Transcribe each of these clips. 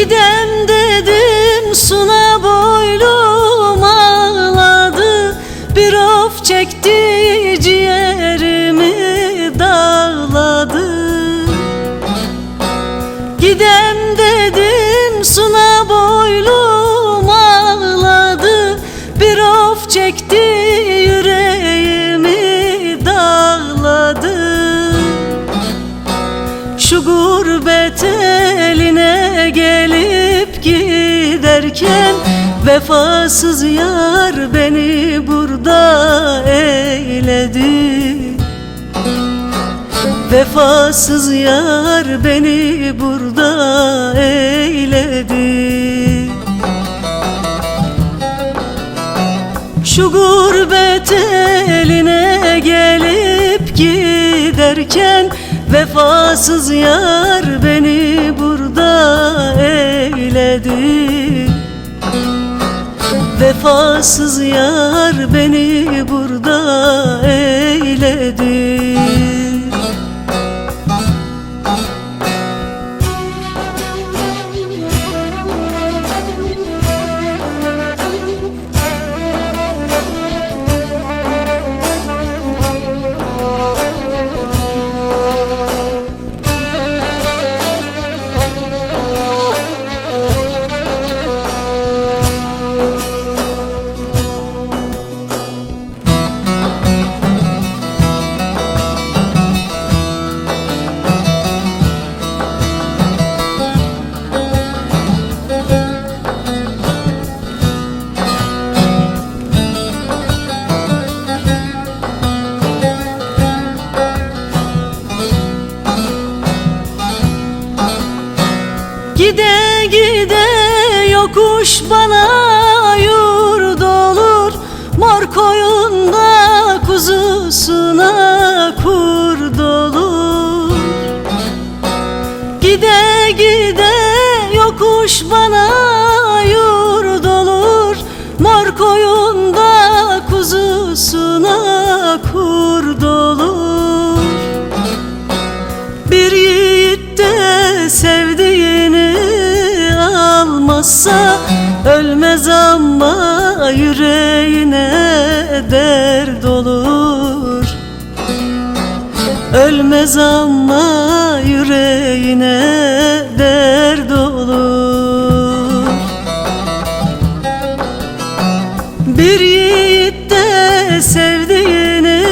Gidem dedim suna boylum ağladı. Bir of çekti ciğerimi dağladı. Gidem giderken Vefasız yar beni burada eyledi. Vefasız yar beni burada eyledi. Şu gurbet eline gelip giderken Vefasız yar beni burada eyledi Vefasız yar beni burada yokuş bana yurt olur Mor koyunda kuzusuna kurd olur Gide gide yokuş bana yurt olur Mor koyunda kuzusuna kurd olur bir yiğit de sevdiğini almazsa Ölmez ama yüreğine dert olur. Ölmez ama yüreğine dert olur. Bir yiğit de sevdiğini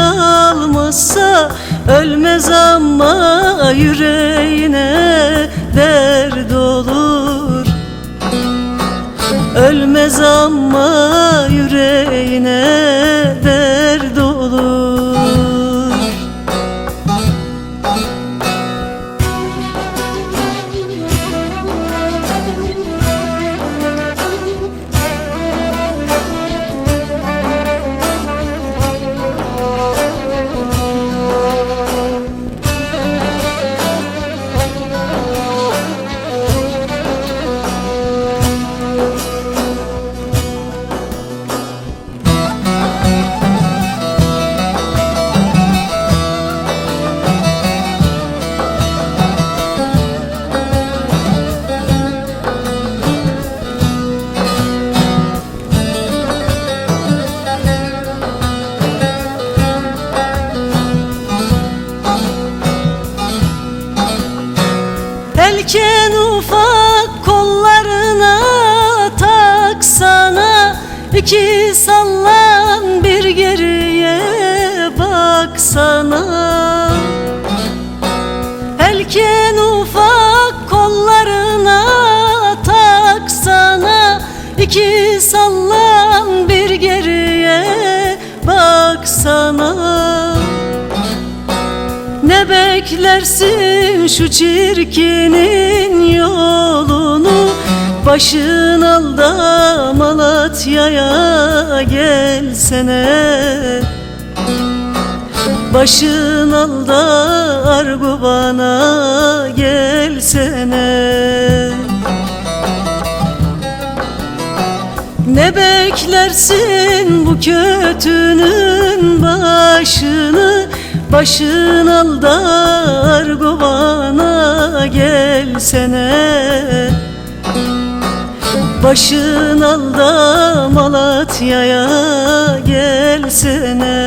almazsa Ölmez ama yüreğine dert olur Ölmez ama yüreğine Elken ufak kollarına taksana iki sallan bir geriye baksana. Elken ufak kollarına taksana iki sallan beklersin şu çirkinin yolunu. Başın al da Malatya'ya gelsene. Başın al da Arguvan'a gelsene. Ne beklersin bu kötünün Başın aldar govana gelsene. Başın alda Malatya'ya gelsene